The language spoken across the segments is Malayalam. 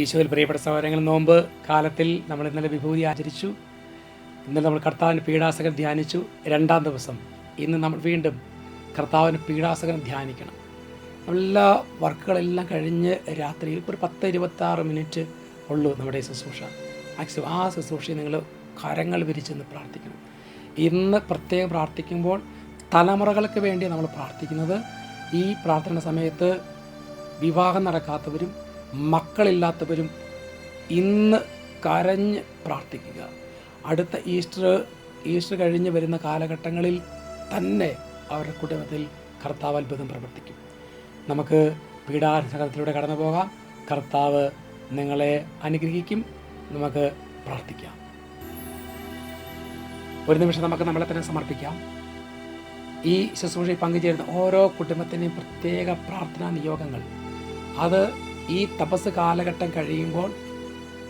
ഈശോയിൽ പ്രിയപ്പെട്ട സഹോദരങ്ങൾ നോമ്പ് കാലത്തിൽ നമ്മൾ ഇന്നലെ വിഭൂതി ആചരിച്ചു. ഇന്നലെ നമ്മൾ കർത്താവിന് പീഡാസകൻ ധ്യാനിച്ചു. രണ്ടാം ദിവസം ഇന്ന് നമ്മൾ വീണ്ടും കർത്താവിന് പീഡാസകൻ ധ്യാനിക്കണം. എല്ലാ വർക്കുകളെല്ലാം കഴിഞ്ഞ് രാത്രിയിൽ ഒരു പത്ത് ഇരുപത്താറ് മിനിറ്റ് ഉള്ളൂ നമ്മുടെ ശുശ്രൂഷ. മാക്സിമം ആ ശുശ്രൂഷയിൽ നിങ്ങൾ കരങ്ങൾ വിരിച്ചെന്ന് പ്രാർത്ഥിക്കണം. ഇന്ന് പ്രത്യേകം പ്രാർത്ഥിക്കുമ്പോൾ തലമുറകൾക്ക് വേണ്ടി നമ്മൾ പ്രാർത്ഥിക്കുന്നത് ഈ പ്രാർത്ഥന സമയത്ത് വിവാഹം നടക്കാത്തവരും മക്കളില്ലാത്തവരും ഇന്ന് കരഞ്ഞ് പ്രാർത്ഥിക്കുക. അടുത്ത ഈസ്റ്റർ ഈസ്റ്റർ കഴിഞ്ഞ് വരുന്ന കാലഘട്ടങ്ങളിൽ തന്നെ അവരുടെ കുടുംബത്തിൽ കർത്താവ് അത്ഭുതം പ്രവർത്തിക്കും. നമുക്ക് പീഡാസഹനത്തിലൂടെ കടന്നു പോകാം. കർത്താവ് നിങ്ങളെ അനുഗ്രഹിക്കും. നമുക്ക് പ്രാർത്ഥിക്കാം. ഒരു നിമിഷം നമുക്ക് നമ്മളെ തന്നെ സമർപ്പിക്കാം. ഈ ശുശ്രൂഷയിൽ പങ്കുചേരുന്ന ഓരോ കുടുംബത്തിന്റെയും പ്രത്യേക പ്രാർത്ഥനാ നിയോഗങ്ങൾ. അത് ഈ തപസ് കാലഘട്ടം കഴിയുമ്പോൾ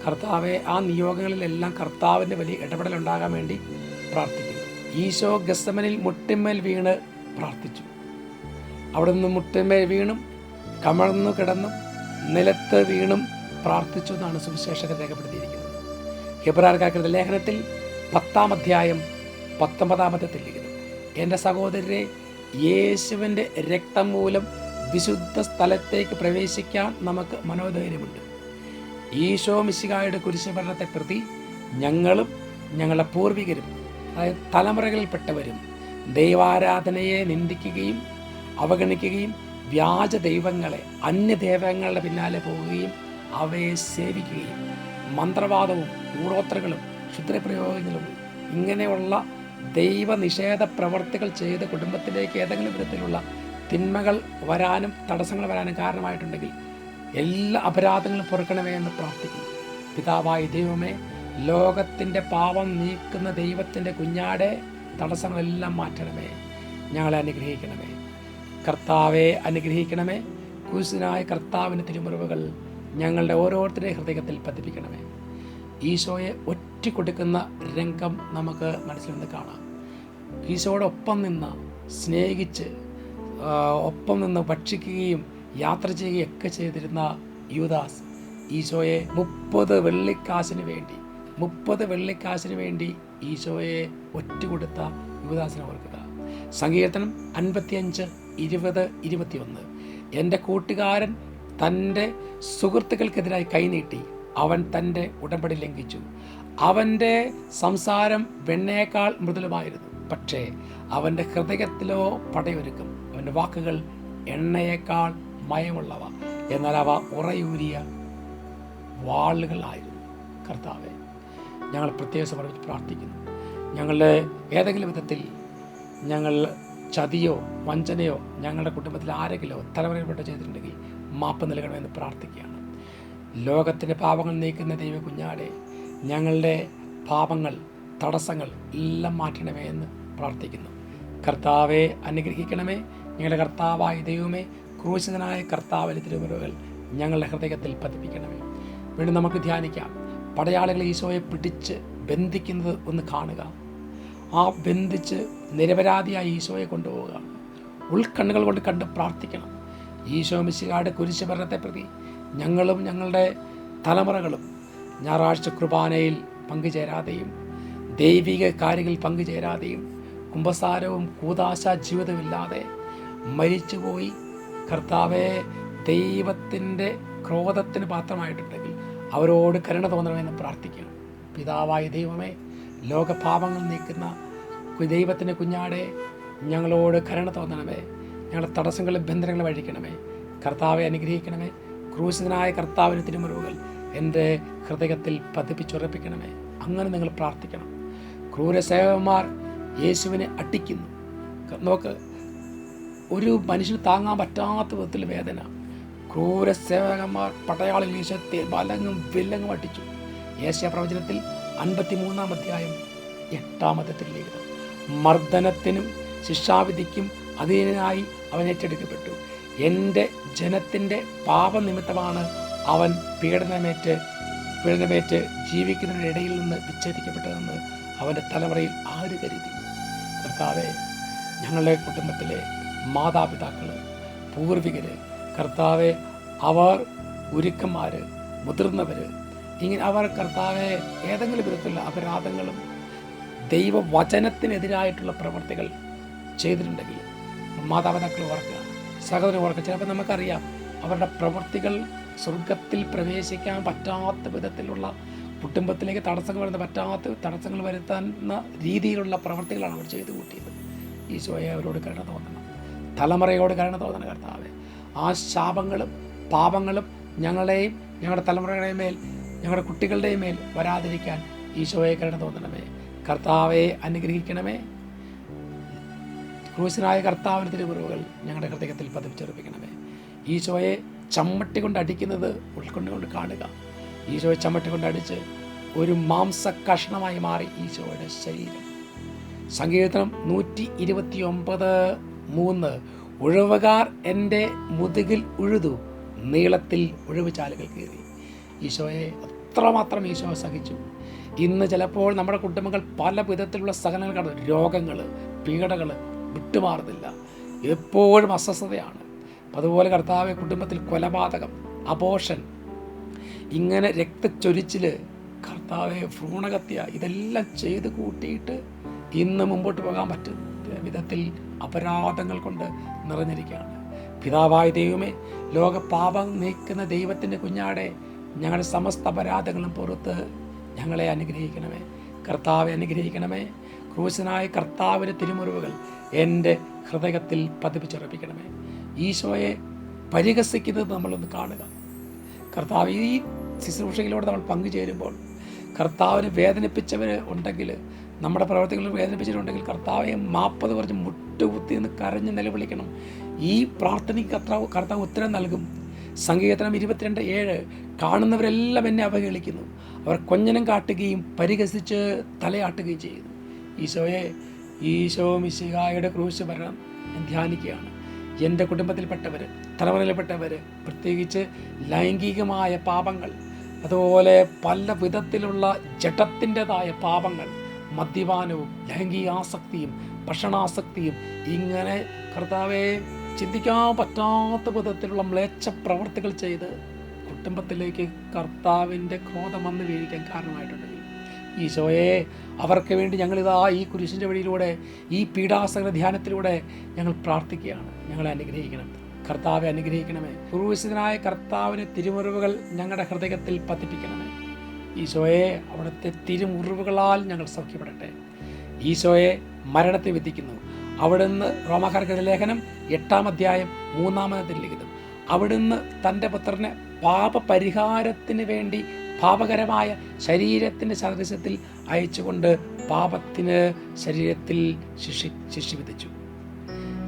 കർത്താവെ ആ നിയോഗങ്ങളിലെല്ലാം കർത്താവിന്റെ വലിയ ഇടപെടൽ ഉണ്ടാകാൻ വേണ്ടി പ്രാർത്ഥിക്കുന്നു. ഈശോ ഗസ്തമനിൽ മുട്ടിന്മേൽ വീണ് പ്രാർത്ഥിച്ചു. അവിടെ നിന്ന് മുട്ടിന്മേൽ വീണും കമഴ്ന്നു കിടന്നും നിലത്ത് വീണും പ്രാർത്ഥിച്ചു എന്നാണ് സുവിശേഷകൻ രേഖപ്പെടുത്തിയിരിക്കുന്നത്. ഹിബ്രാർക്കാരുടെ ലേഖനത്തിൽ പത്താം അധ്യായം പത്തൊമ്പതാമത്തെ തെല്ലിക്കുന്നു എന്റെ സഹോദരരെ യേശുവിന്റെ രക്തം മൂലം വിശുദ്ധ സ്ഥലത്തേക്ക് പ്രവേശിക്കാൻ നമുക്ക് മനോധൈര്യമുണ്ട്. ഈശോ മിശികായുടെ കുരിശുഭരണത്തെ പ്രതി ഞങ്ങളും ഞങ്ങളുടെ പൂർവികരും അതായത് തലമുറകളിൽപ്പെട്ടവരും ദൈവാരാധനയെ നിന്ദിക്കുകയും അവഗണിക്കുകയും വ്യാജ ദൈവങ്ങളെ അന്യദൈവങ്ങളുടെ പിന്നാലെ പോവുകയും അവയെ സേവിക്കുകയും മന്ത്രവാദവും കൂടോത്രകളും ക്ഷുദ്രപ്രയോഗങ്ങളും ഇങ്ങനെയുള്ള ദൈവനിഷേധ പ്രവർത്തികൾ ചെയ്ത് കുടുംബത്തിലേക്ക് ഏതെങ്കിലും വിധത്തിലുള്ള തിന്മകൾ വരാനും തടസ്സങ്ങൾ വരാനും കാരണമായിട്ടുണ്ടെങ്കിൽ എല്ലാ അപരാധങ്ങളും പൊറുക്കണമേ എന്ന് പ്രാർത്ഥിക്കുന്നു. പിതാവായ ദൈവമേ ലോകത്തിന്റെ പാപം നീക്കുന്ന ദൈവത്തിന്റെ കുഞ്ഞാടെ തടസ്സങ്ങളെല്ലാം മാറ്റണമേ. ഞങ്ങളെ അനുഗ്രഹിക്കണമേ. കർത്താവെ അനുഗ്രഹിക്കണമേ. കുരിശിനായ കർത്താവിന്റെ തിരുമുറിവുകൾ ഞങ്ങളുടെ ഓരോരുത്തരുടെയും ഹൃദയത്തിൽ പതിപ്പിക്കണമേ. ഈശോയെ ഒറ്റ കൊടുക്കുന്ന രംഗം നമുക്ക് മനസ്സിൽ നിന്ന് കാണാം. ഈശോയോടൊപ്പം നിന്ന് സ്നേഹിച്ച് ഒപ്പം നിന്ന് ഭക്ഷിക്കുകയും യാത്ര ചെയ്യുകയും ഒക്കെ ചെയ്തിരുന്ന യുവദാസ് ഈശോയെ മുപ്പത് വെള്ളിക്കാശിന് വേണ്ടി മുപ്പത് വെള്ളിക്കാശിന് വേണ്ടി ഈശോയെ ഒറ്റ കൊടുത്ത യുവദാസിനെ ഓർക്കുക. സങ്കീർത്തനം അൻപത്തിയഞ്ച് ഇരുപത് ഇരുപത്തിയൊന്ന്. എന്റെ കൂട്ടുകാരൻ തന്റെ സുഹൃത്തുക്കൾക്കെതിരായി കൈനീട്ടി അവൻ തന്റെ ഉടമ്പടി ലംഘിച്ചു. അവന്റെ സംസാരം വെണ്ണയേക്കാൾ മൃദുലമായിരുന്നു. പക്ഷേ അവന്റെ ഹൃദയത്തിലോ പടയൊരുക്കും. അവന്റെ വാക്കുകൾ എണ്ണയേക്കാൾ മയമുള്ളവ. എന്നാൽ അവ ഉറയൂരിയ വാളുകളായിരുന്നു. കർത്താവെ ഞങ്ങൾ പ്രത്യേക സമർപ്പിച്ച് പ്രാർത്ഥിക്കുന്നു. ഞങ്ങളുടെ ഏതെങ്കിലും വിധത്തിൽ ഞങ്ങൾ ചതിയോ വഞ്ചനയോ ഞങ്ങളുടെ കുടുംബത്തിൽ ആരെങ്കിലോ തലമുറയിൽപ്പെട്ട് ചെയ്തിട്ടുണ്ടെങ്കിൽ മാപ്പ് നൽകണമെന്ന് പ്രാർത്ഥിക്കുകയാണ്. ലോകത്തിന്റെ പാപങ്ങൾ നീക്കുന്ന ദൈവ കുഞ്ഞാടെ ഞങ്ങളുടെ പാപങ്ങൾ തടസ്സങ്ങൾ എല്ലാം മാറ്റണമേ എന്ന് പ്രാർത്ഥിക്കുന്നു. കർത്താവെ അനുഗ്രഹിക്കണമേ. ഞങ്ങളുടെ കർത്താവായ ദൈവമേ ക്രൂശിതനായ കർത്താവിന്റെ തിരുമുറകൾ ഞങ്ങളുടെ ഹൃദയത്തിൽ പതിപ്പിക്കണമേ. വീണ്ടും നമുക്ക് ധ്യാനിക്കാം. പടയാളികൾ ഈശോയെ പിടിച്ച് ബന്ധിക്കുന്നത് ഒന്ന് കാണുക. ആ ബന്ധിച്ച് നിരപരാധിയായി ഈശോയെ കൊണ്ടുപോവുക. ഉൾക്കണ്ണുകൾ കൊണ്ട് കണ്ട് പ്രാർത്ഥിക്കണം. ഈശോ മിശികാട് കുരിശുഭരണത്തെ പ്രതി ഞങ്ങളും ഞങ്ങളുടെ തലമുറകളും ഞായറാഴ്ച കുർബാനയിൽ പങ്കുചേരാതെയും ദൈവിക കാര്യങ്ങളിൽ പങ്കുചേരാതെയും കുംഭസാരവും കൂതാശ ജീവിതമില്ലാതെ മരിച്ചുപോയി. കർത്താവെ ദൈവത്തിന്റെ ക്രോധത്തിന് പാത്രമായിട്ടുണ്ടെങ്കിൽ അവരോട് കരുണ തോന്നണമെന്ന് പ്രാർത്ഥിക്കണം പിതാവായ ദൈവമേ ലോകപാപങ്ങൾ നീക്കുന്ന ദൈവത്തിന്റെ കുഞ്ഞാടെ ഞങ്ങളോട് കരുണ തോന്നണമേ. ഞങ്ങളുടെ തടസ്സങ്ങളും ബന്ധനങ്ങളും അഴിക്കണമേ. കർത്താവെ അനുഗ്രഹിക്കണമേ. ക്രൂശിതനായ കർത്താവിന് തിരുമുറിവുകൾ എന്റെ ഹൃദയത്തിൽ പതിപ്പിച്ചുറപ്പിക്കണമേ. അങ്ങനെ നിങ്ങൾ പ്രാർത്ഥിക്കണം. ക്രൂരസേവന്മാർ യേശുവിനെ അട്ടിക്കുന്നു. നോക്ക് ഒരു മനുഷ്യന് താങ്ങാൻ പറ്റാത്ത വിധത്തിൽ വേദന. ക്രൂര സേവകന്മാർ പടയാളി വീശത്തെ ബലങ്ങും വില്ലങ്ങും അട്ടിച്ചു ഏഷ്യ പ്രവചനത്തിൽ അൻപത്തി മൂന്നാം അധ്യായം എട്ടാമത്തെ തിരുലിഖിതം മർദ്ദനത്തിനും ശിക്ഷാവിധിക്കും അധീനനായി അവൻ ഏറ്റെടുക്കപ്പെട്ടു. എന്റെ ജനത്തിന്റെ പാപനിമിത്തമാണ് അവൻ പീഡനമേറ്റ് പീഡനമേറ്റ് ഇടയിൽ നിന്ന് വിച്ഛേദിക്കപ്പെട്ടതെന്ന് അവന്റെ തലമുറയിൽ ആര് കരുതി? കർത്താവെ ഞങ്ങളുടെ കുടുംബത്തിലെ മാതാപിതാക്കൾ പൂർവികർ കർത്താവെ അവർ ഗുരുക്കന്മാർ മുതിർന്നവർ ഇങ്ങനെ അവർ കർത്താവെ ഏതെങ്കിലും വിധത്തിലുള്ള അപരാധങ്ങളും ദൈവവചനത്തിനെതിരായിട്ടുള്ള പ്രവർത്തികൾ ചെയ്തിട്ടുണ്ടെങ്കിൽ മാതാപിതാക്കൾ ഓർക്കുക. സഹോദരൻ ഓർക്കുക. ചിലപ്പോൾ നമുക്കറിയാം അവരുടെ പ്രവൃത്തികൾ സ്വർഗത്തിൽ പ്രവേശിക്കാൻ പറ്റാത്ത വിധത്തിലുള്ള കുടുംബത്തിലേക്ക് തടസ്സങ്ങൾ വരുന്ന പറ്റാത്ത തടസ്സങ്ങൾ വരുത്തുന്ന രീതിയിലുള്ള പ്രവർത്തികളാണ് അവർ ചെയ്തു കൂട്ടിയത് ഈശോയെ അവരോട് കരുണ തോന്നണം തലമുറയോട് കരുണ തോന്നണ കർത്താവെ. ആ ശാപങ്ങളും പാപങ്ങളും ഞങ്ങളുടെയും ഞങ്ങളുടെ തലമുറകളുടെയും മേൽ ഞങ്ങളുടെ കുട്ടികളുടെയും മേൽ വരാതിരിക്കാൻ ഈശോയെ കരുണ തോന്നണമേ. കർത്താവെ അനുഗ്രഹിക്കണമേ. ക്രൂശനായ കർത്താവിന് തിരുമുറിവുകൾ ഞങ്ങളുടെ ഹൃദയത്തിൽ പതിപ്പിച്ചെറുപ്പിക്കണമേ ഈശോയെ ചമ്മട്ടി കൊണ്ട് അടിക്കുന്നത് ഉൾക്കൊണ്ടുകൊണ്ട് കാണുക. ഈശോയെ ചമ്മട്ടി കൊണ്ട് അടിച്ച് ഒരു മാംസ കഷ്ണമായി മാറി ഈശോയുടെ ശരീരം. സങ്കീർത്തനം നൂറ്റി ഇരുപത്തി ഒമ്പത് മൂന്ന് ഉഴവുകാർ എന്റെ മുതുകിൽ ഉഴുതു നീളത്തിൽ ഉഴവ് ചാലുകൾ കീറി. ഈശോയെ അത്രമാത്രം ഈശോ സഹിച്ചു. ഇന്ന് ചിലപ്പോൾ നമ്മുടെ കുടുംബങ്ങൾ പല വിധത്തിലുള്ള സഹനങ്ങൾ കടന്നു രോഗങ്ങൾ പീഡകൾ വിട്ടുമാറുന്നില്ല. എപ്പോഴും അസ്വസ്ഥതയാണ്. അതുപോലെ കർത്താവ് കുടുംബത്തിൽ കൊലപാതകം അബോഷൻ ഇങ്ങനെ രക്തച്ചൊരിച്ചിൽ കർത്താവെ ഭ്രൂണഹത്യ ഇതെല്ലാം ചെയ്ത് കൂട്ടിയിട്ട് ഇന്ന് മുമ്പോട്ട് പോകാൻ പറ്റും വിധത്തിൽ അപരാധങ്ങൾ കൊണ്ട് നിറഞ്ഞിരിക്കുകയാണ്. പിതാവായ ദൈവമേ ലോക പാപം നീക്കുന്ന ദൈവത്തിന്റെ കുഞ്ഞാടെ ഞങ്ങളുടെ സമസ്ത അപരാധങ്ങളും പുറത്ത് ഞങ്ങളെ അനുഗ്രഹിക്കണമേ. കർത്താവെ അനുഗ്രഹിക്കണമേ. ക്രൂശനായ കർത്താവിന്റെ തിരുമുറിവുകൾ എന്റെ ഹൃദയത്തിൽ പതിപ്പിച്ചുറപ്പിക്കണമേ. ഈശോയെ പരിഹസിക്കുന്നത് നമ്മളൊന്ന് കാണുക. കർത്താവ് ഈ ശുശ്രൂഷയിലൂടെ നമ്മൾ പങ്കുചേരുമ്പോൾ കർത്താവിന് വേദനിപ്പിച്ചവർ ഉണ്ടെങ്കിൽ നമ്മുടെ പ്രവർത്തികളിൽ വേദനിപ്പിച്ചിട്ടുണ്ടെങ്കിൽ കർത്താവെ മാപ്പത് പറഞ്ഞ് മുട്ടുകുത്തി എന്ന് കരഞ്ഞ് നിലവിളിക്കണം. ഈ പ്രാർത്ഥനയ്ക്ക് കർത്താവ് കർത്താവ് ഉത്തരം നൽകും. സംഗീതനം ഇരുപത്തിരണ്ട് ഏഴ് കാണുന്നവരെല്ലാം എന്നെ അവഹേളിക്കുന്നു. അവർ കൊഞ്ഞനം കാട്ടുകയും പരിഹസിച്ച് തലയാട്ടുകയും ചെയ്യുന്നു. ഈശോയെ ഈശോ മിശിഹായുടെ ക്രൂശ് ഭരണം ധ്യാനിക്കുകയാണ്. എന്റെ കുടുംബത്തിൽപ്പെട്ടവർ തലമുറയിൽപ്പെട്ടവർ പ്രത്യേകിച്ച് ലൈംഗികമായ പാപങ്ങൾ അതുപോലെ പല വിധത്തിലുള്ള ജഡത്തിന്റെതായ പാപങ്ങൾ മദ്യപാനവും ലൈംഗികാസക്തിയും ഭക്ഷണാസക്തിയും ഇങ്ങനെ കർത്താവെ ചിന്തിക്കാൻ പറ്റാത്ത വിധത്തിലുള്ള മ്ലേച്ഛ പ്രവർത്തികൾ ചെയ്ത് കുടുംബത്തിലേക്ക് കർത്താവിന്റെ ക്രോധം വന്ന് വീഴിക്കാൻ കാരണമായിട്ടുണ്ട്. ഈശോയെ അവർക്ക് വേണ്ടി ഞങ്ങളിതാ ഈ കുരിശിന്റെ വഴിയിലൂടെ ഈ പീഡാസകര ധ്യാനത്തിലൂടെ ഞങ്ങൾ പ്രാർത്ഥിക്കുകയാണ്. ഞങ്ങളെ അനുഗ്രഹിക്കണം. കർത്താവെ അനുഗ്രഹിക്കണമേ. ക്രൂശിതനായ കർത്താവിന് തിരുമുറിവുകൾ ഞങ്ങളുടെ ഹൃദയത്തിൽ പതിപ്പിക്കണമേ. ഈശോയെ അവിടുത്തെ തിരുമുറിവുകളാൽ ഞങ്ങൾ സൗഖ്യപ്പെടട്ടെ. ഈശോയെ മരണത്തെ വിധിക്കുന്നു. അവിടുന്ന് റോമാക്കാർക്കെതിരെ ലേഖനം എട്ടാം അധ്യായം മൂന്നാമത്തെ ലിഖിതം. അവിടുന്ന് തന്റെ പുത്രനെ പാപപരിഹാരത്തിന് വേണ്ടി പാപകരമായ ശരീരത്തിന്റെ സദൃശ്യത്തിൽ അയച്ചുകൊണ്ട് പാപത്തിന് ശരീരത്തിൽ ശിക്ഷി ശിക്ഷ വിധിച്ചു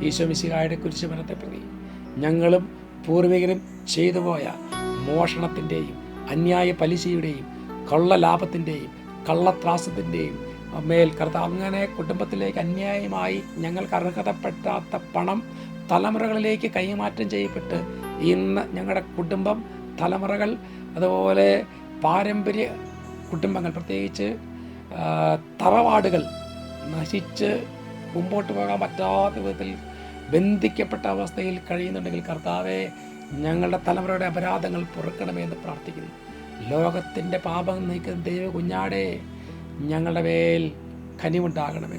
ഈശോ മിശിഹായുടെ കുരിശുമരത്തെ പ്രതി ഞങ്ങളും പൂർവികരും ചെയ്തുപോയ മോഷണത്തിന്റെയും അന്യായ പലിശയുടെയും കള്ള ലാഭത്തിന്റെയും കള്ളത്രാസത്തിന്റെയും മേൽ കർത്താവ് അങ്ങനെ കുടുംബത്തിലേക്ക് അന്യായമായി ഞങ്ങൾക്ക് അർഹതപ്പെടാത്ത പണം തലമുറകളിലേക്ക് കൈമാറ്റം ചെയ്യപ്പെട്ട് ഇന്ന് ഞങ്ങളുടെ കുടുംബം തലമുറകൾ അതുപോലെ പാരമ്പര്യ കുടുംബങ്ങൾ പ്രത്യേകിച്ച് തറവാടുകൾ നശിച്ച് മുമ്പോട്ട് പോകാൻ പറ്റാത്ത വിധത്തിൽ ബന്ധിക്കപ്പെട്ട അവസ്ഥയിൽ കഴിയുന്നുണ്ടെങ്കിൽ കർത്താവെ ഞങ്ങളുടെ തലമുറയുടെ അപരാധങ്ങൾ പൊറുക്കണമേ എന്ന് പ്രാർത്ഥിക്കുന്നു. ലോകത്തിന്റെ പാപം നീക്കുന്ന ദൈവ കുഞ്ഞാടെ ഞങ്ങളുടെ മേൽ കനിവുണ്ടാകണമേ.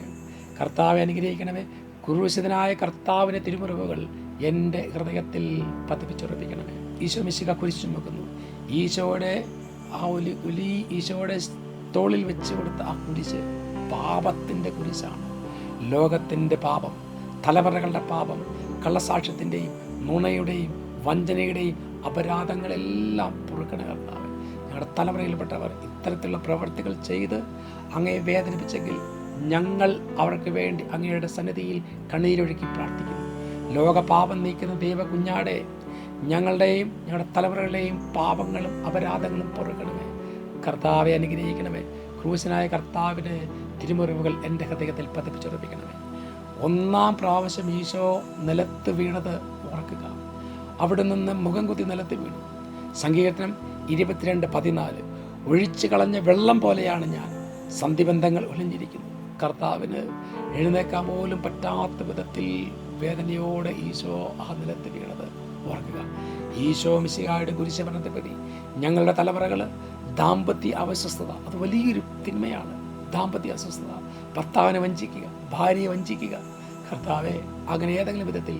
കർത്താവെ അനുഗ്രഹിക്കണമേ. കുരുശിതനായ കർത്താവിന്റെ തിരുമുറിവുകൾ എന്റെ ഹൃദയത്തിൽ പതിപ്പിച്ചുറപ്പിക്കണമേ. ഈശോ മിശിക കുരിശു നോക്കുന്നു ഈശോയുടെ ആ ഒലി ഒലി ഈശോയുടെ തോളിൽ വെച്ച് കൊടുത്ത ആ കുരിശ് പാപത്തിന്റെ കുരിശാണ്. ലോകത്തിന്റെ പാപം തലമുറകളുടെ പാപം കള്ളസാക്ഷ്യത്തിന്റെയും നുണയുടെയും വഞ്ചനയുടെയും അപരാധങ്ങളെല്ലാം പൊറുക്കണ കർത്താവ്. തലമുറയിൽപ്പെട്ടവർ ഇത്തരത്തിലുള്ള പ്രവർത്തികൾ ചെയ്ത് അങ്ങയെ വേദനിപ്പിച്ചെങ്കിൽ ഞങ്ങൾ അവർക്ക് വേണ്ടി അങ്ങയുടെ സന്നിധിയിൽ കണ്ണീരൊഴുക്കി പ്രാർത്ഥിക്കുന്നു. ലോകപാപം നീക്കുന്ന ദൈവ കുഞ്ഞാടെ ഞങ്ങളുടെയും ഞങ്ങളുടെ തലമുറകളുടെയും പാപങ്ങളും അപരാധങ്ങളും പൊറുക്കണമേ. കർത്താവെ അനുഗ്രഹിക്കണമേ. ക്രൂശനായ കർത്താവിന്റെ തിരുമുറിവുകൾ എന്റെ ഹൃദയത്തിൽ പതിപ്പിച്ചുറപ്പിക്കണമേ. ഒന്നാം പ്രാവശ്യം ഈശോ നിലത്ത് വീണത് ഓർക്കുക. അവിടെ നിന്ന് മുഖം കുത്തി നിലത്ത് വീണു. സങ്കീർത്തനം ഇരുപത്തിരണ്ട് പതിനാല്. ഒഴിച്ചു കളഞ്ഞ വെള്ളം പോലെയാണ് ഞാൻ. സന്ധിബന്ധങ്ങൾ ഒളിഞ്ഞിരിക്കുന്നു. കർത്താവിന് എഴുന്നേക്കാൻ പോലും പറ്റാത്ത വിധത്തിൽ വേദനയോടെ ഈശോ ആ നിലത്ത് വീണത് ഓർക്കുക. ഈശോ മിശിഹായുടെ കുരിശമരണത്തെ പ്രതി ഞങ്ങളുടെ തലമുറകൾ ദാമ്പത്യ അവസ്വസ്ഥത അത് വലിയൊരു തിന്മയാണ്. ദാമ്പത്യ അസ്വസ്ഥത. ഭർത്താവിനെ വഞ്ചിക്കുക ഭാര്യയെ വഞ്ചിക്കുക. കർത്താവെ അങ്ങനെ ഏതെങ്കിലും വിധത്തിൽ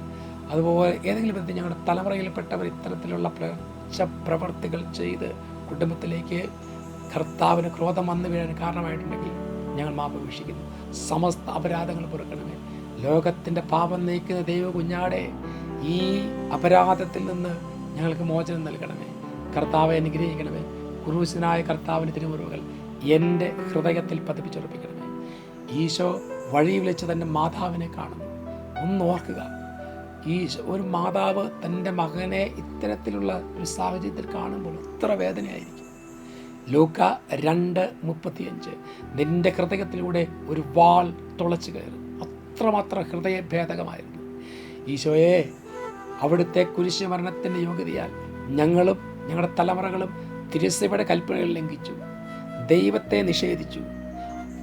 അതുപോലെ ഏതെങ്കിലും വിധത്തിൽ ഞങ്ങളുടെ തലമുറയിൽപ്പെട്ടവർ ഇത്തരത്തിലുള്ള പ്രച്ച പ്രവർത്തികൾ ചെയ്ത് കുടുംബത്തിലേക്ക് കർത്താവിന് ക്രോധം വന്നു വീഴാൻ കാരണമായിട്ടുണ്ടെങ്കിൽ ഞങ്ങൾ മാപ്പ് വീക്ഷിക്കുന്നു സമസ്ത അപരാധങ്ങൾ പുറക്കണമേ. ലോകത്തിന്റെ പാപം നയിക്കുന്ന ദൈവ കുഞ്ഞാടെ ഈ അപരാധത്തിൽ നിന്ന് ഞങ്ങൾക്ക് മോചനം നൽകണമേ. കർത്താവെ അനുഗ്രഹിക്കണമേ. കുറൂശനായ കർത്താവിന്റെ തിരുമുറിവുകൾ എന്റെ ഹൃദയത്തിൽ പതിപ്പിച്ചുറപ്പിക്കണമേ. ഈശോ വഴി വിളിച്ച് തന്റെ മാതാവിനെ കാണുന്നു. ഒന്ന് ഓർക്കുക. ഈ ഒരു മാതാവ് തന്റെ മകനെ ഇത്തരത്തിലുള്ള ഒരു സാഹചര്യത്തിൽ കാണുമ്പോൾ എത്ര വേദനയായിരിക്കും. ലൂക്ക രണ്ട് മുപ്പത്തിയഞ്ച്. നിന്റെ ഹൃദയത്തിലൂടെ ഒരു വാൾ തുളച്ചു കയറും. അത്രമാത്രം ഹൃദയഭേദകമായിരുന്നു ഈശോയെ അവിടുത്തെ കുരിശ് മരണത്തിന്റെ യോഗ്യതയാൽ ഞങ്ങളും ഞങ്ങളുടെ തലമുറകളും തിരുസഭയുടെ കൽപ്പനകൾ ലംഘിച്ചു. ദൈവത്തെ നിഷേധിച്ചു.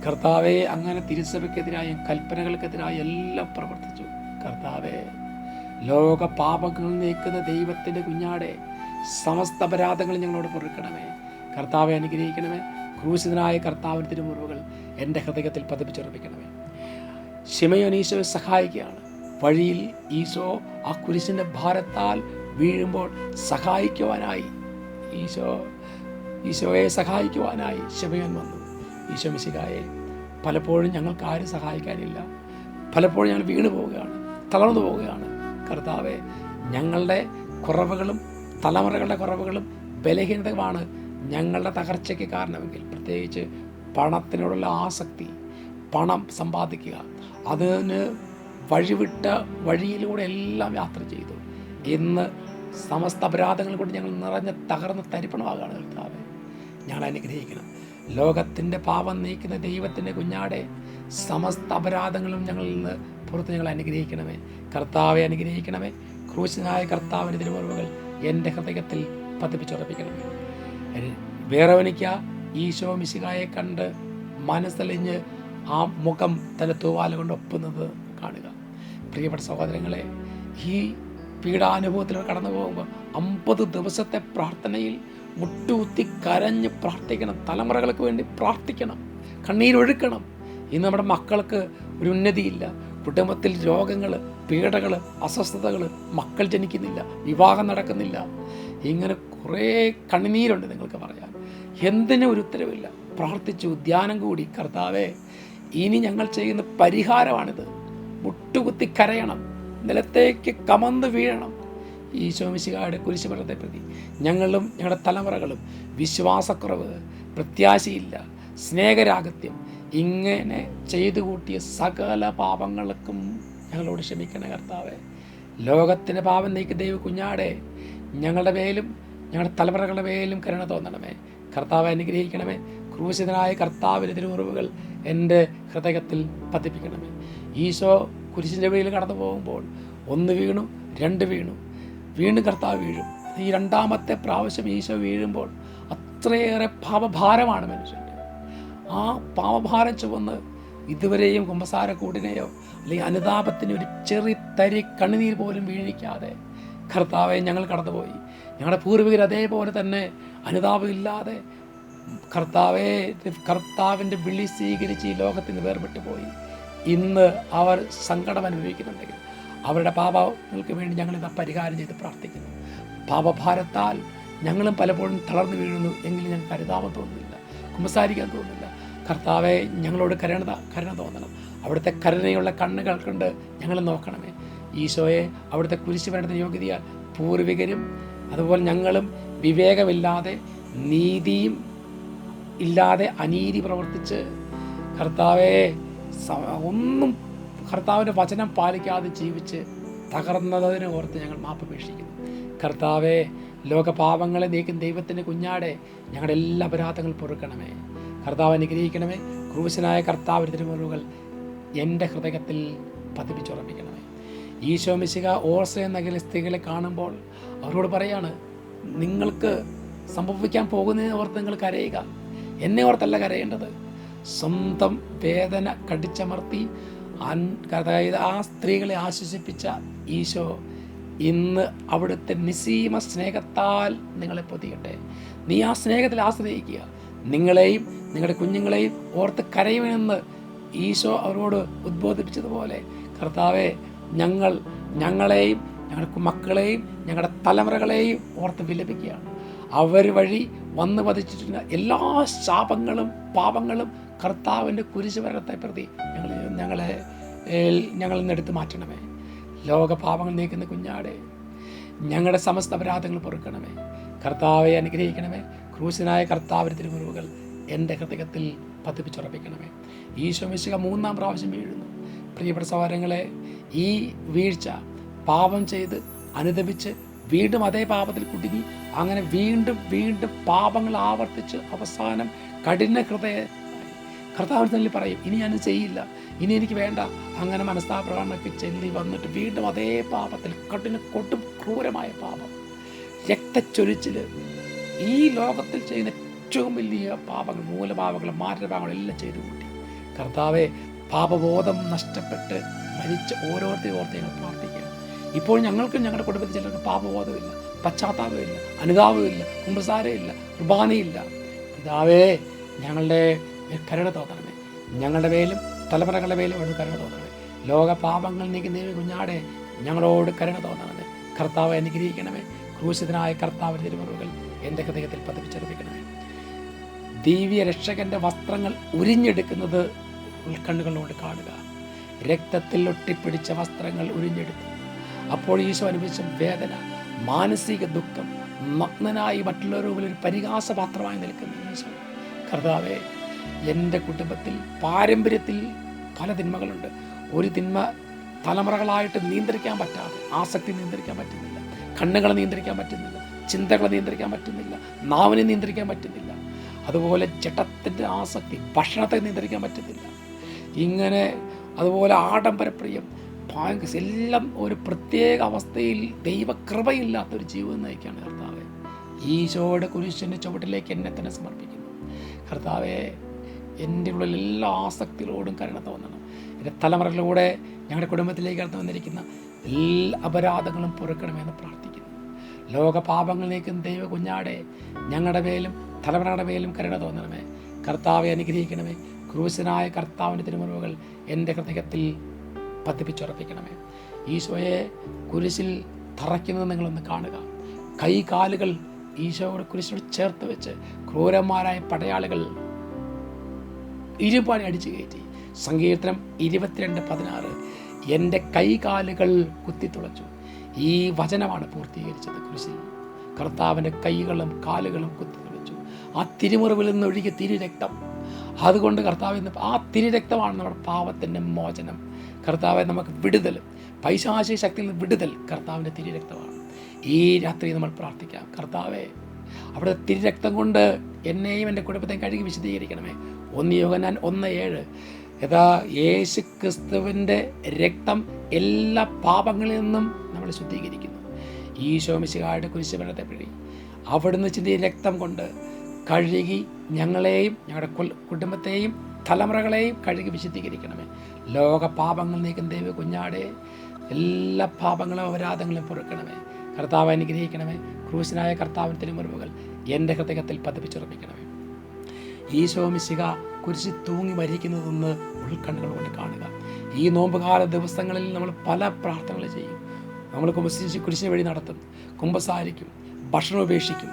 കർത്താവെ അങ്ങനെ തിരുസഭയ്ക്കെതിരായും കൽപ്പനകൾക്കെതിരായും എല്ലാം പ്രവർത്തിച്ചു. കർത്താവെ. ലോക പാപങ്ങൾ നീക്കുന്ന ദൈവത്തിന്റെ കുഞ്ഞാടെ സമസ്ത അപരാധങ്ങൾ ഞങ്ങളോട് പൊറുക്കണമേ. കർത്താവെ അനുഗ്രഹിക്കണമേ. ക്രൂശിതനായ കർത്താവിന്റെ തിരുമുറിവുകൾ എന്റെ ഹൃദയത്തിൽ പതിപ്പിച്ചുറപ്പിക്കണമേ. ശിമയോൻ ഈശോയെ സഹായിക്കുകയാണ്. വഴിയിൽ ഈശോ ആ കുരിശിന്റെ ഭാരത്താൽ വീഴുമ്പോൾ സഹായിക്കുവാനായി. ഈശോ ഈശോയെ സഹായിക്കുവാനായി ശിമയോൻ വന്നു. ഈശോ മിശികായെ പലപ്പോഴും ഞങ്ങൾക്ക് ആരും സഹായിക്കാനില്ല. പലപ്പോഴും ഞങ്ങൾ വീണു പോവുകയാണ് തളർന്നു പോവുകയാണ് കർത്താവെ ഞങ്ങളുടെ കുറവുകളും തലമുറകളുടെ കുറവുകളും ബലഹീനതകളുമാണ് ഞങ്ങളുടെ തകർച്ചയ്ക്ക് കാരണമെങ്കിൽ. പ്രത്യേകിച്ച് പണത്തിനോടുള്ള ആസക്തി പണം സമ്പാദിക്കുക അതിന് വഴിവിട്ട വഴിയിലൂടെ എല്ലാം യാത്ര ചെയ്തു. ഇന്ന് സമസ്ത അപരാധങ്ങൾ കൊണ്ട് ഞങ്ങൾ നിറഞ്ഞ തകർന്ന് തരിപ്പണമാകാണ് കർത്താവെ. ഞങ്ങൾ അനുഗ്രഹിക്കണം. ലോകത്തിന്റെ പാപം നീക്കുന്ന ദൈവത്തിന്റെ കുഞ്ഞാടെ സമസ്ത അപരാധങ്ങളും ഞങ്ങളിൽ നിന്ന് പുറത്ത് ഞങ്ങൾ അനുഗ്രഹിക്കണമേ. കർത്താവെ അനുഗ്രഹിക്കണമേ. ക്രൂശനായ കർത്താവിന്റെ തിരുമുറിവുകൾ എന്റെ ഹൃദയത്തിൽ പതിപ്പിച്ചുറപ്പിക്കണമേ. വേറവനിക്ക ഈശോ മിശികായെ കണ്ട് മനസ്സലിഞ്ഞ് ആ മുഖം തന്റെ തൂവാല കൊണ്ട് ഒപ്പുന്നത് കാണുക. പ്രിയപ്പെട്ട സഹോദരങ്ങളെ ഈ പീഡാനുഭവത്തിൽ കടന്നു പോകുമ്പോൾ അമ്പത് ദിവസത്തെ പ്രാർത്ഥനയിൽ മുട്ടുകുത്തി കരഞ്ഞ് പ്രാർത്ഥിക്കണം. തലമുറകൾക്ക് വേണ്ടി പ്രാർത്ഥിക്കണം. കണ്ണീരൊഴുക്കണം. ഇന്ന് നമ്മുടെ മക്കൾക്ക് ഒരു ഉന്നതിയില്ല. കുടുംബത്തിൽ രോഗങ്ങൾ പീഡകൾ അസ്വസ്ഥതകൾ മക്കൾ ജനിക്കുന്നില്ല വിവാഹം നടക്കുന്നില്ല. ഇങ്ങനെ കുറേ കണ്ണുനീരുണ്ട് നിങ്ങൾക്ക് പറയാൻ. എന്തിനും ഒരു ഉത്തരവില്ല. പ്രാർത്ഥിച്ചു ധ്യാനം കൂടി. കർത്താവേ ഇനി ഞങ്ങൾ ചെയ്യുന്ന പരിഹാരമാണിത്. മുട്ടുകുത്തി കരയണം. നിലത്തേക്ക് കമന്ന് വീഴണം. ഈശോമിശികായുടെ കുരിശുമരണത്തെ പ്രതി. ഞങ്ങളും ഞങ്ങളുടെ തലമുറകളും വിശ്വാസക്കുറവ് പ്രത്യാശയില്ല സ്നേഹരാഗത്യം ഇങ്ങനെ ചെയ്തു കൂട്ടിയ സകല പാപങ്ങൾക്കും ഞങ്ങളോട് ക്ഷമിക്കണേ കർത്താവെ. ലോകത്തിന്റെ പാപം നീക്കി ദൈവ കുഞ്ഞാടെ. ഞങ്ങളുടെ മേലും ഞങ്ങളുടെ തലമുറകളുടെ മേലും കരുണ തോന്നണമേ. കർത്താവെ അനുഗ്രഹിക്കണമേ. ക്രൂശിതനായ കർത്താവിന്റെ തിരുമുറിവുകൾ എന്റെ ഹൃദയത്തിൽ പതിപ്പിക്കണമേ. ഈശോ കുരിശിന്റെ വഴിയിൽ കടന്നു പോകുമ്പോൾ ഒന്ന് വീണു രണ്ട് വീണു. വീണ്ടും കർത്താവ് വീഴും. ഈ രണ്ടാമത്തെ പ്രാവശ്യം ഈശോ വീഴുമ്പോൾ അത്രയേറെ പാപഭാരമാണ് മനുഷ്യന്റെ. ആ പാപഭാരം ചുവന്ന് ഇതുവരെയും കുമ്പസാരക്കൂടിനെയോ അല്ലെങ്കിൽ അനുതാപത്തിന് ഒരു ചെറി തരി കണ്ണുനീർ പോലും വീഴിക്കാതെ കർത്താവെ ഞങ്ങൾ കടന്നുപോയി. ഞങ്ങളുടെ പൂർവികർ അതേപോലെ തന്നെ അനുതാപമില്ലാതെ കർത്താവെ കർത്താവിന്റെ വിളി സ്വീകരിച്ച് ഈ ലോകത്തിൽ നിന്ന് വേർപെട്ടു പോയി. ഇന്ന് അവർ സങ്കടം അനുഭവിക്കുന്നുണ്ടെങ്കിൽ അവരുടെ പാപങ്ങൾക്ക് വേണ്ടി ഞങ്ങൾ ഇതാ പരിഹാരം ചെയ്ത് പ്രാർത്ഥിക്കുന്നു. പാപഭാരത്താൽ ഞങ്ങളും പലപ്പോഴും തളർന്നു വീഴുന്നു എങ്കിലും ഞങ്ങൾക്ക് അനുതാപം തോന്നുന്നില്ല കുമ്പസാരിക്കാൻ തോന്നുന്നില്ല. കർത്താവെ ഞങ്ങളോട് കരുണ കരുണ തോന്നണം. അവിടുത്തെ കരുണയുള്ള കണ്ണുകൾ കൊണ്ട് ഞങ്ങൾ നോക്കണമേ. ഈശോയെ അവിടുത്തെ കുരിശ് വരേണ്ട യോഗ്യതയാൽ പൂർവികരും അതുപോലെ ഞങ്ങളും വിവേകമില്ലാതെ നീതിയും ഇല്ലാതെ അനീതി പ്രവർത്തിച്ച് കർത്താവെ ഒന്നും കർത്താവിന്റെ വചനം പാലിക്കാതെ ജീവിച്ച് തകർന്നതിനെ ഓർത്ത് ഞങ്ങൾ മാപ്പപേക്ഷിക്കുന്നു. കർത്താവെ ലോകപാപങ്ങളെ നീക്കും ദൈവത്തിന്റെ കുഞ്ഞാടെ ഞങ്ങളുടെ എല്ലാ അപരാധങ്ങൾ പൊറുക്കണമേ. കർത്താവ് അനുഗ്രഹിക്കണമേ. ക്രൂശനായ കർത്താവിന്റെ തിരുമുറിവുകൾ എന്റെ ഹൃദയത്തിൽ പതിപ്പിച്ചുറപ്പിക്കണമേ. ഈശോ മിശിക ഓർസ എന്ന അഖില സ്ത്രീകളെ കാണുമ്പോൾ അവരോട് പറയാണ് നിങ്ങൾക്ക് സംഭവിക്കാൻ പോകുന്നതിനെ ഓർത്ത് നിങ്ങൾ കരയുക. എന്നെ ഓർത്തല്ല കരയേണ്ടത്. സ്വന്തം വേദന കടിച്ചമർത്തി അതായത് ആ സ്ത്രീകളെ ആശ്വസിപ്പിച്ച ഈശോ ഇന്ന് അവിടുത്തെ നിസീമ സ്നേഹത്താൽ നിങ്ങളെ പൊതിയട്ടെ. നീ ആ സ്നേഹത്തിൽ ആശ്രയിക്കുക. നിങ്ങളെയും നിങ്ങളുടെ കുഞ്ഞുങ്ങളെയും ഓർത്ത് കരയുമെന്ന് ഈശോ അവരോട് ഉദ്ബോധിപ്പിച്ചതുപോലെ കർത്താവെ ഞങ്ങൾ ഞങ്ങളെയും ഞങ്ങളുടെ മക്കളെയും ഞങ്ങളുടെ തലമുറകളെയും ഓർത്ത് വിലപിക്കുകയാണ്. അവർ വഴി വന്നു വധിച്ചിട്ടുള്ള എല്ലാ ശാപങ്ങളും പാപങ്ങളും കർത്താവിന്റെ കുരിശുമരണത്തെ പ്രതി ഞങ്ങൾ ഞങ്ങളെ ഞങ്ങളിൽ നിന്നെടുത്ത് മാറ്റണമേ. ലോക പാപങ്ങൾ നീക്കുന്ന കുഞ്ഞാടെ ഞങ്ങളുടെ സമസ്ത അപരാധങ്ങൾ പൊറുക്കണമേ. കർത്താവെ അനുഗ്രഹിക്കണമേ. ക്രൂശനായ കർത്താവിന്റെ തിരുമുറിവുകൾ എന്റെ ഹൃദയത്തിൽ പതിപ്പിച്ചുറപ്പിക്കണമേ. ഈശോ മിശിക മൂന്നാം പ്രാവശ്യം വീഴുന്നു. പ്രിയപ്പെട്ട സഹോദരങ്ങളെ ഈ വീഴ്ച പാപം ചെയ്ത് അനുദപിച്ച് വീണ്ടും അതേ പാപത്തിൽ കുടുങ്ങി അങ്ങനെ വീണ്ടും വീണ്ടും പാപങ്ങൾ ആവർത്തിച്ച് അവസാനം കഠിന ഹൃദയ കർത്താവിന് തന്നെ പറയും ഇനി ഞാൻ ചെയ്യില്ല ഇനി എനിക്ക് വേണ്ട. അങ്ങനെ മനസ്താപ്രകടനമൊക്കെ ചെല്ലി വന്നിട്ട് വീണ്ടും അതേ പാപത്തിൽ കഠിന കൊട്ടും ക്രൂരമായ പാപം. രക്തച്ചൊരിച്ചിൽ ഈ ലോകത്തിൽ ചെയ്യുന്ന ഏറ്റവും വലിയ പാപങ്ങൾ മൂലപാപങ്ങൾ മാറ്റപാപങ്ങൾ എല്ലാം ചെയ്തു കർത്താവെ പാപബോധം നഷ്ടപ്പെട്ട് മരിച്ച ഓരോരുത്തരും ഓർത്ത് ഞങ്ങൾ പ്രാർത്ഥിക്കുക ഇപ്പോൾ ഞങ്ങൾക്കും ഞങ്ങളുടെ കുടുംബത്തിൽ ചിലർക്ക് പാപബോധമില്ല പശ്ചാത്താപമില്ല അനുതാപമില്ല കുമ്പസാരമില്ല കുർബാനയില്ല. പിതാവേ ഞങ്ങളുടെ കരുണ തോന്നണമേ. ഞങ്ങളുടെ മേലും തലമുറകളുടെ മേലും അവിടെ കരുണ തോന്നണമേ. ലോക പാപങ്ങൾ നീക്കുന്ന കുഞ്ഞാടെ ഞങ്ങളോട് കരുണ തോന്നണമേ. കർത്താവ് അനുഗ്രഹിക്കണമേ. ക്രൂശിതനായ കർത്താവിന്റെ തിരുമുറുകൾ എന്റെ ഹൃദയത്തിൽ പതിപ്പിച്ചെടുപ്പിക്കണമേ ദിവ്യ രക്ഷകന്റെ വസ്ത്രങ്ങൾ ഉരിഞ്ഞെടുക്കുന്നത് ഉൾക്കണ്ണുകളോട് കാണുക. രക്തത്തിൽ ഒട്ടിപ്പിടിച്ച വസ്ത്രങ്ങൾ ഉരിഞ്ഞെടുത്തു. അപ്പോൾ ഈശോ അനുഭവിച്ച വേദന മാനസിക ദുഃഖം മഗ്നനായി മറ്റുള്ളവരുടെ മുമ്പിൽ ഒരു പരിഹാസപാത്രമായി നിൽക്കുന്ന ഈശോ. കർത്താവെ എന്റെ കുടുംബത്തിൽ പാരമ്പര്യത്തിൽ പല തിന്മകളുണ്ട്. ഒരു തിന്മ തലമുറകളായിട്ട് നിയന്ത്രിക്കാൻ പറ്റാതെ ആസക്തി നിയന്ത്രിക്കാൻ പറ്റുന്നില്ല. കണ്ണുകളെ നിയന്ത്രിക്കാൻ പറ്റുന്നില്ല. ചിന്തകളെ നിയന്ത്രിക്കാൻ പറ്റുന്നില്ല. നാവിനെ നിയന്ത്രിക്കാൻ പറ്റുന്നില്ല. അതുപോലെ ജഡത്തിന്റെ ആസക്തി ഭക്ഷണത്തെ നിയന്ത്രിക്കാൻ പറ്റുന്നില്ല. ഇങ്ങനെ അതുപോലെ ആഡംബരപ്രിയം ഭയങ്കര എല്ലാം ഒരു പ്രത്യേക അവസ്ഥയിൽ ദൈവകൃപയില്ലാത്തൊരു ജീവിതം നയിക്കുകയാണ് കർത്താവെ. ഈശോയുടെ കുരിശിന്റെ ചുവട്ടിലേക്ക് എന്നെ തന്നെ സമർപ്പിക്കുന്നു. കർത്താവെ എന്റെ ഉള്ളിൽ എല്ലാ ആസക്തികളോടും കരുണ വന്നണം എന്റെ തലമുറകളിലൂടെ ഞങ്ങളുടെ കുടുംബത്തിലേക്ക് കടന്നു വന്നിരിക്കുന്ന എല്ലാ അപരാധങ്ങളും പൊറുക്കണമെന്ന് പ്രാർത്ഥിക്കുന്നു. ലോക പാപങ്ങൾ നീക്കുന്ന ദൈവ കുഞ്ഞാടെ ഞങ്ങളുടെ മേലും തലമുറയുടെ മേലും കരുണ തോന്നണമേ. കർത്താവെ അനുഗ്രഹിക്കണമേ. ക്രൂശനായ കർത്താവിന്റെ തിരുമുറിവുകൾ എന്റെ ഹൃദയത്തിൽ പതിപ്പിച്ചുറപ്പിക്കണമേ. ഈശോയെ കുരിശിൽ തറയ്ക്കുന്നത് നിങ്ങളൊന്ന് കാണുക. കൈ കാലുകൾ ഈശോയുടെ കുരിശിനോട് ചേർത്ത് വെച്ച് ക്രൂരന്മാരായ പടയാളികൾ ഇരുപാടി അടിച്ചു കയറ്റി. സങ്കീർത്തനം ഇരുപത്തിരണ്ട് പതിനാറ്. എന്റെ കൈകാലുകൾ കുത്തിത്തുളച്ചു ഈ വചനമാണ് പൂർത്തീകരിച്ചത് കുരിശിൽ. കർത്താവിന്റെ കൈകളും കാലുകളും കുത്തിത്തുളച്ചു ആ തിരുമുറിവിൽ നിന്ന് ഒഴുകിയ തിരുരക്തം അതുകൊണ്ട് കർത്താവ് ഇന്ന് ആ തിരുരക്തമാണ് നമ്മുടെ പാവത്തിന്റെ മോചനം. കർത്താവെ നമുക്ക് വിടുതൽ പൈശാചിക ശക്തിയിൽ നിന്ന് വിടുതൽ കർത്താവിന്റെ തിരുരക്തമാണ്. ഈ രാത്രി നമ്മൾ പ്രാർത്ഥിക്കാം. കർത്താവെ അവിടെ തിരുരക്തം കൊണ്ട് എന്നെയും എന്റെ കുടുംബത്തെയും കഴുകി വിശദീകരിക്കണമേ ഒന്ന് യോഗനാൻ ഒന്ന് ഏഴ്. യഥാ യേശു ക്രിസ്തുവിന്റെ രക്തം എല്ലാ പാപങ്ങളിൽ നിന്നും നമ്മൾ ശുദ്ധീകരിക്കുന്നു. ഈശോ മിശിഹായുടെ കുരിശുമരണത്തെ പിഴി അവിടുന്ന് ചിന്തി രക്തം കൊണ്ട് കഴുകി ഞങ്ങളെയും ഞങ്ങളുടെ കുടുംബത്തെയും തലമുറകളെയും കഴുകി വിശുദ്ധീകരിക്കണമേ. ലോക പാപങ്ങൾ നീക്കുന്ന ദൈവ കുഞ്ഞാടെ. എല്ലാ പാപങ്ങളും അപരാധങ്ങളും പൊറുക്കണമേ. കർത്താവ് അനുഗ്രഹിക്കണമേ. ക്രൂശനായ കർത്താവിന്റെ തിരുമുറിവുകൾ എന്റെ ഹൃദയത്തിൽ പതിപ്പിച്ചുറപ്പിക്കണമേ. ഈശോ മിശിക കുരിശി തൂങ്ങി മരിക്കുന്നതെന്ന് ഉൾക്കണ്ണുകൾ കൊണ്ട് കാണുക. ഈ നോമ്പുകാല ദിവസങ്ങളിൽ നമ്മൾ പല പ്രാർത്ഥനകൾ ചെയ്യും. നമ്മൾ കുമ്പസിച്ച് കുരിശിന് വഴി നടത്തും. കുമ്പസാരിക്കും. ഭക്ഷണം ഉപേക്ഷിക്കും.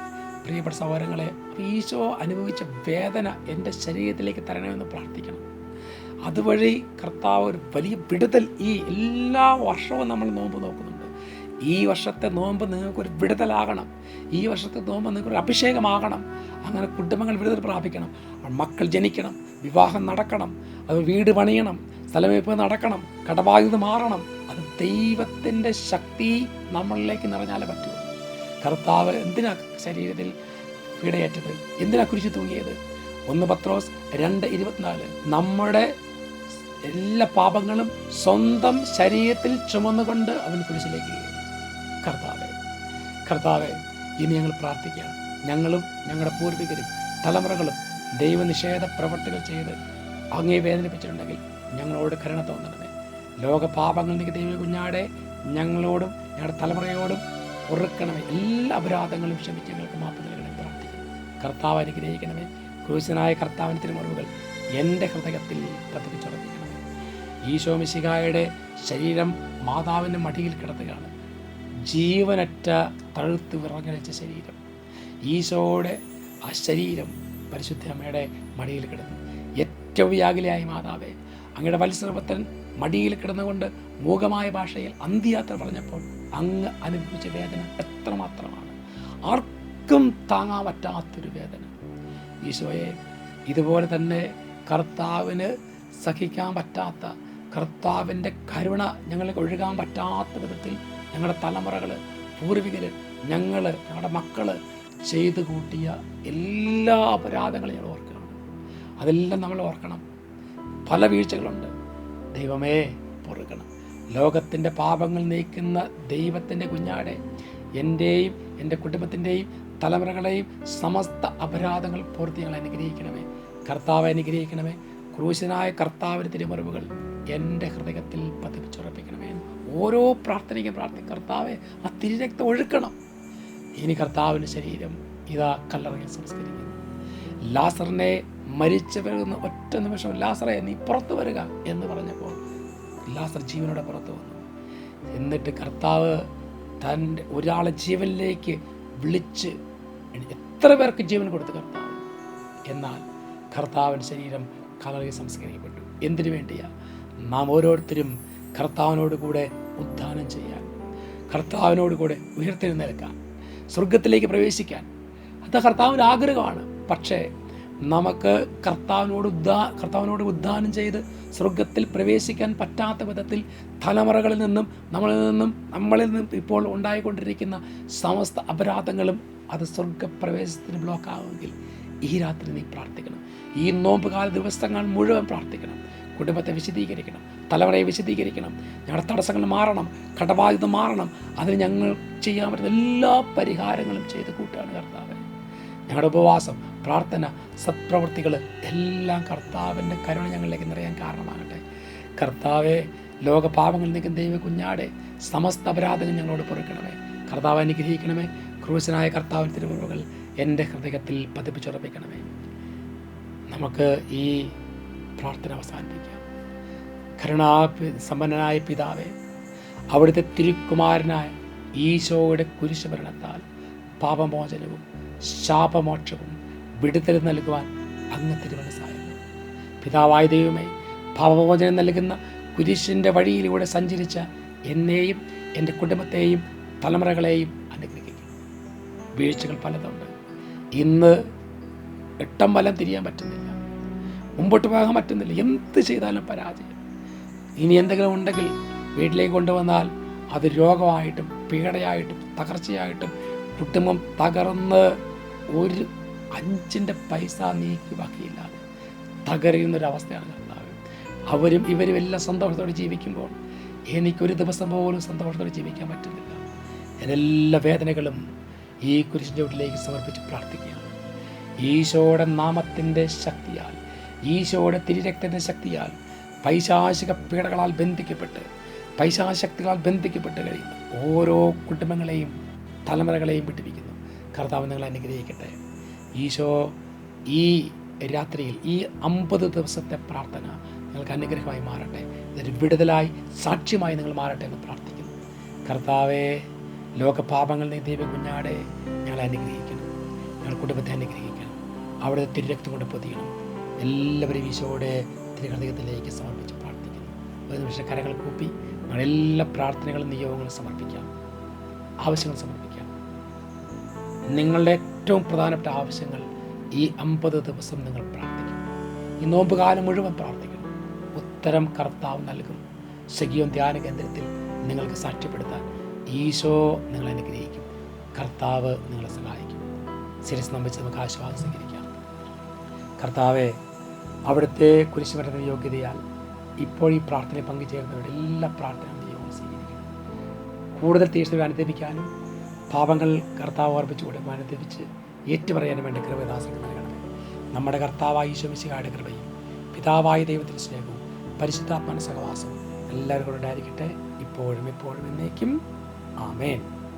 പ്രിയപ്പെട്ട സഹോദരങ്ങളെ ഈശോ അനുഭവിച്ച വേദന എന്റെ ശരീരത്തിലേക്ക് തരണമെന്ന് പ്രാർത്ഥിക്കണം. അതുവഴി കർത്താവ് ഒരു വലിയ വിടുതൽ ഈ എല്ലാ വർഷവും നമ്മൾ നോമ്പ് നോക്കുന്നുണ്ട്. ഈ വർഷത്തെ നോമ്പ് നിങ്ങൾക്കൊരു വിടുതലാകണം. ഈ വർഷത്തെ നോമ്പ് നിങ്ങൾക്കൊരു അഭിഷേകമാകണം. അങ്ങനെ കുടുംബങ്ങൾ വിടുതൽ പ്രാപിക്കണം. മക്കൾ ജനിക്കണം. വിവാഹം നടക്കണം. അത് വീട് പണിയണം. സ്ഥലമേപ്പ് നടക്കണം. കടബാധ്യത മാറണം. അത് ദൈവത്തിന്റെ ശക്തി നമ്മളിലേക്ക് നിറഞ്ഞാലേ പറ്റൂ. കർത്താവ് എന്തിനാ ശരീരത്തിൽ പീഡയേറ്റത്. എന്തിനാ കുരിശ് തൂങ്ങിയത്? ഒന്ന് പത്രോസ് രണ്ട് ഇരുപത്തിനാല്. നമ്മുടെ എല്ലാ പാപങ്ങളും സ്വന്തം ശരീരത്തിൽ ചുമന്നുകൊണ്ട് അവൻ കുരിശിലേക്ക്. കർത്താവെ കർത്താവെ ഇനി ഞങ്ങൾ പ്രാർത്ഥിക്കുകയാണ്. ഞങ്ങളും ഞങ്ങളുടെ പൂർവികരും തലമുറകളും ദൈവനിഷേധ പ്രവർത്തികൾ ചെയ്ത് അങ്ങേ വേദനിപ്പിച്ചിട്ടുണ്ടെങ്കിൽ ഞങ്ങളോട് കരുണ തോന്നണമേ. ലോക പാപങ്ങൾ നീക്കി ദൈവ കുഞ്ഞാടെ ഞങ്ങളോടും ഞങ്ങളുടെ തലമുറയോടും പൊറുക്കണമേ എല്ലാ അപരാധങ്ങളും ക്ഷമിച്ച് ഞങ്ങൾക്ക് മാപ്പ് കർത്താവ് അനുഗ്രഹിക്കണമേ. ക്രൂശനായ കർത്താവിന് തിരുമുറിവുകൾ എന്റെ ഹൃദയത്തിൽ പതിപ്പിച്ചുറപ്പിക്കണമേ ഈശോ മിശികായുടെ ശരീരം മാതാവിന്റെ മടിയിൽ കിടത്തുകയാണ് ജീവനറ്റ തഴുത്ത് വിറങ്ങലിച്ച ശരീരം. ഈശോയുടെ ആ ശരീരം പരിശുദ്ധ അമ്മയുടെ മടിയിൽ കിടന്നു. ഏറ്റവും വ്യാകുലയായി മാതാവേ അങ്ങയുടെ വത്സരപത്തൻ മടിയിൽ കിടന്നുകൊണ്ട് മൂകമായ ഭാഷയിൽ അന്ത്യയാത്ര പറഞ്ഞപ്പോൾ അങ്ങ് അനുഭവിച്ച വേദന എത്രമാത്രമാണ്. ആർക്കും താങ്ങാൻ പറ്റാത്തൊരു വേദന. ഈശോയെ ഇതുപോലെ തന്നെ കർത്താവിന് സഹിക്കാൻ പറ്റാത്ത കർത്താവിന്റെ കരുണ ഞങ്ങൾക്ക് ഒഴുകാൻ പറ്റാത്ത വിധത്തിൽ ഞങ്ങളുടെ തലമുറകൾ പൂർവികർ ഞങ്ങൾ ഞങ്ങളുടെ മക്കൾ ചെയ്തു കൂട്ടിയ എല്ലാ അപരാധങ്ങളും ഞങ്ങൾ ഓർക്കണം. അതെല്ലാം നമ്മൾ ഓർക്കണം. പല വീഴ്ചകളുണ്ട്. ദൈവമേ പൊറുക്കണം. ലോകത്തിന്റെ പാപങ്ങൾ നീക്കുന്ന ദൈവത്തിന്റെ കുഞ്ഞാടെ എന്റെയും എന്റെ കുടുംബത്തിന്റെയും തലമുറകളെയും സമസ്ത അപരാധങ്ങൾ പൂർത്തി ഞങ്ങൾ അനുഗ്രഹിക്കണമേ. കർത്താവ് അനുഗ്രഹിക്കണമേ. ക്രൂശനായ കർത്താവിന്റെ തിരുമറിവുകൾ എന്റെ ഹൃദയത്തിൽ പതിപ്പിച്ചുറപ്പിക്കണമേ. ഓരോ പ്രാർത്ഥനയ്ക്കും പ്രാർത്ഥന കർത്താവെ ആ തിരുരക്തം ഒഴുക്കണം. ഇനി കർത്താവിന്റെ ശരീരം ഇതാ കല്ലറയിൽ സംസ്കരിക്കുന്നു. ലാസറിനെ മരിച്ചവരെന്ന് ഒറ്റ നിമിഷം ലാസറെ നീ പുറത്തു വരിക എന്ന് പറഞ്ഞപ്പോൾ ലാസർ ജീവനോടെ പുറത്തു വന്നു. എന്നിട്ട് കർത്താവ് തന്റെ ഒരാളെ ജീവനിലേക്ക് വിളിച്ച് എത്ര പേർക്ക് ജീവൻ കൊടുത്ത് കർത്താവ്? എന്നാൽ കർത്താവിന്റെ ശരീരം കലറി സംസ്കരിക്കപ്പെട്ടു. എന്തിനു വേണ്ടിയാ? നാം ഓരോരുത്തരും കർത്താവിനോട് കൂടെ ഉദ്ധാനം ചെയ്യാൻ കർത്താവിനോട് കൂടെ ഉയർത്തെഴുന്നേൽക്കാൻ സ്വർഗത്തിലേക്ക് പ്രവേശിക്കാൻ. അത് കർത്താവിന്റെ ആഗ്രഹമാണ്. പക്ഷേ നമുക്ക് കർത്താവിനോട് ഉദ്ധാ കർത്താവിനോട് ഉദ്ധാനം ചെയ്ത് സ്വർഗത്തിൽ പ്രവേശിക്കാൻ പറ്റാത്ത വിധത്തിൽ തലമുറകളിൽ നിന്നും നമ്മളിൽ നിന്നും നമ്മളിൽ നിന്നും ഇപ്പോൾ ഉണ്ടായിക്കൊണ്ടിരിക്കുന്ന സമസ്ത അപരാധങ്ങളും അത് സ്വർഗപ്രവേശത്തിന് ബ്ലോക്കാവുമെങ്കിൽ ഈ രാത്രി നീ പ്രാർത്ഥിക്കണം. ഈ നോമ്പുകാല ദിവസങ്ങൾ മുഴുവൻ പ്രാർത്ഥിക്കണം. കുടുംബത്തെ വിശദീകരിക്കണം. തലമുറയെ വിശദീകരിക്കണം. ഞങ്ങളുടെ തടസ്സങ്ങൾ മാറണം. കടബാധ്യത മാറണം. അതിന് ഞങ്ങൾ ചെയ്യാൻ പറ്റുന്ന എല്ലാ പരിഹാരങ്ങളും ചെയ്ത് കൂട്ടുകയാണ് കർത്താവ്. ഞങ്ങളുടെ ഉപവാസം പ്രാർത്ഥന സത്പ്രവൃത്തികൾ എല്ലാം കർത്താവിന്റെ കരുണ ഞങ്ങളിലേക്ക് നിറയാൻ കാരണമാകട്ടെ. കർത്താവെ ലോകപാപങ്ങളിൽ നിൽക്കുന്ന ദൈവ കുഞ്ഞാടെ സമസ്ത അപരാധങ്ങൾ ഞങ്ങളോട് പൊറുക്കണമേ. കർത്താവ് അനുഗ്രഹിക്കണമേ. ക്രൂശനായ കർത്താവിന്റെ തിരുമുറവുകൾ എന്റെ ഹൃദയത്തിൽ പതിപ്പിച്ചുറപ്പിക്കണമേ. നമുക്ക് ഈ പ്രാർത്ഥന അവസാനിപ്പിക്കാം. കരുണാ സമ്പന്നനായ പിതാവേ അവിടുത്തെ തിരുക്കുമാരനായ ഈശോയുടെ കുരിശുഭരണത്താൽ പാപമോചനവും ശാപമോക്ഷവും വിടുതൽ നൽകുവാൻ അങ്ങ് തിരുമനസായിരുന്നു പിതാവായ ദൈവമേ ഭാവമോചനം നൽകുന്ന കുരിശിന്റെ വഴിയിലൂടെ സഞ്ചരിച്ച എന്നെയും എന്റെ കുടുംബത്തെയും തലമുറകളെയും അനുഗ്രഹിക്കും. വീഴ്ചകൾ പലതുണ്ട്. ഇന്ന് എട്ടം വലം തിരിയാൻ പറ്റുന്നില്ല. മുമ്പോട്ട് പോകാൻ പറ്റുന്നില്ല. എന്ത് ചെയ്താലും പരാജയം. ഇനി എന്തെങ്കിലും ഉണ്ടെങ്കിൽ വീട്ടിലേക്ക് കൊണ്ടുവന്നാൽ അത് രോഗമായിട്ടും പീഡയായിട്ടും തകർച്ചയായിട്ടും കുടുംബം തകർന്ന് ഒരു അഞ്ചിന്റെ പൈസ നീക്കി ബാക്കിയില്ലാതെ തകരുന്നൊരവസ്ഥയാണ് കർത്താവ്. അവരും ഇവരും എല്ലാം സന്തോഷത്തോടെ ജീവിക്കുമ്പോൾ എനിക്കൊരു ദിവസം പോലും സന്തോഷത്തോടെ ജീവിക്കാൻ പറ്റുന്നില്ല. എല്ലാ വേദനകളും ഈ കുരിശിന്റെ സമർപ്പിച്ച് പ്രാർത്ഥിക്കുകയാണ്. ഈശോയുടെ നാമത്തിന്റെ ശക്തിയാൽ ഈശോയുടെ തിരിരക്തത്തിന്റെ ശക്തിയാൽ പൈശാശിക പീഡകളാൽ ബന്ധിക്കപ്പെട്ട് പൈശാശക്തികളാൽ ബന്ധിക്കപ്പെട്ട് കഴിയുന്ന ഓരോ കുടുംബങ്ങളെയും തലമുറകളെയും വിട്ടിരിക്കുന്നു. കർത്താവ് നിങ്ങളെ അനുഗ്രഹിക്കട്ടെ. ഈശോ ഈ രാത്രിയിൽ ഈ അമ്പത് ദിവസത്തെ പ്രാർത്ഥന നിങ്ങൾക്ക് അനുഗ്രഹമായി മാറട്ടെ. ഇതൊരു വിടുതലായി സാക്ഷ്യമായി നിങ്ങൾ മാറട്ടെ എന്ന് പ്രാർത്ഥിക്കുന്നു. കർത്താവെ ലോകപാപങ്ങൾ നീ ദൈവ കുഞ്ഞാടെ ഞങ്ങളെ അനുഗ്രഹിക്കണം. ഞങ്ങൾ കുടുംബത്തെ അനുഗ്രഹിക്കണം. അവിടെ തിരുരക്തം കൊണ്ട് പൊതിയണം. എല്ലാവരും ഈശോയുടെ തിരുഹൃദയത്തിലേക്ക് സമർപ്പിച്ച് പ്രാർത്ഥിക്കുന്നു. ഒരു നിമിഷം കരകൾ കൂപ്പി ഞങ്ങളെല്ലാ പ്രാർത്ഥനകളും നിയോഗങ്ങളും സമർപ്പിക്കാം. ആവശ്യങ്ങൾ സമർപ്പിക്കുക നിങ്ങളുടെ ഏറ്റവും പ്രധാനപ്പെട്ട ആവശ്യങ്ങൾ ഈ അമ്പത് ദിവസം നിങ്ങൾ പ്രാർത്ഥിക്കും. ഈ നോമ്പ് കാലം മുഴുവൻ പ്രാർത്ഥിക്കണം ഉത്തരം കർത്താവ് നൽകും. സഖിയോൻ ധ്യാന കേന്ദ്രത്തിൽ നിങ്ങൾക്ക് സാക്ഷ്യപ്പെടുത്താൻ ഈശോ നിങ്ങളെ അനുഗ്രഹിക്കും. കർത്താവ് നിങ്ങളെ സഹായിക്കും. ശിരസ് നമ്പിച്ച് നമുക്ക് ആശ്വാസം സ്വീകരിക്കാം കർത്താവെ അവിടുത്തെ കുരിശുമരണ യോഗ്യതയാൽ ഇപ്പോൾ ഈ പ്രാർത്ഥനയിൽ പങ്കുചേരുന്നവരുടെ എല്ലാ പ്രാർത്ഥനയും കൂടുതൽ തീഷ്ണത അനുദപിക്കാനും പാപങ്ങൾ കർത്താവ് ഓർപ്പിച്ചു കൊടുക്കും അനുദപിച്ച് ഏറ്റുപറയാനും വേണ്ട കൃപദാസർക്ക് നൽകണമേ. നമ്മുടെ കർത്താവായ കാട് കൃപയും പിതാവായ ദൈവത്തിന്റെ സ്നേഹവും പരിശുദ്ധാത്മാന സഹവാസവും എല്ലാവർക്കും കൂടെ ഉണ്ടായിരിക്കട്ടെ. ഇപ്പോഴും ഇപ്പോഴും എന്നേക്കും. ആമേൻ.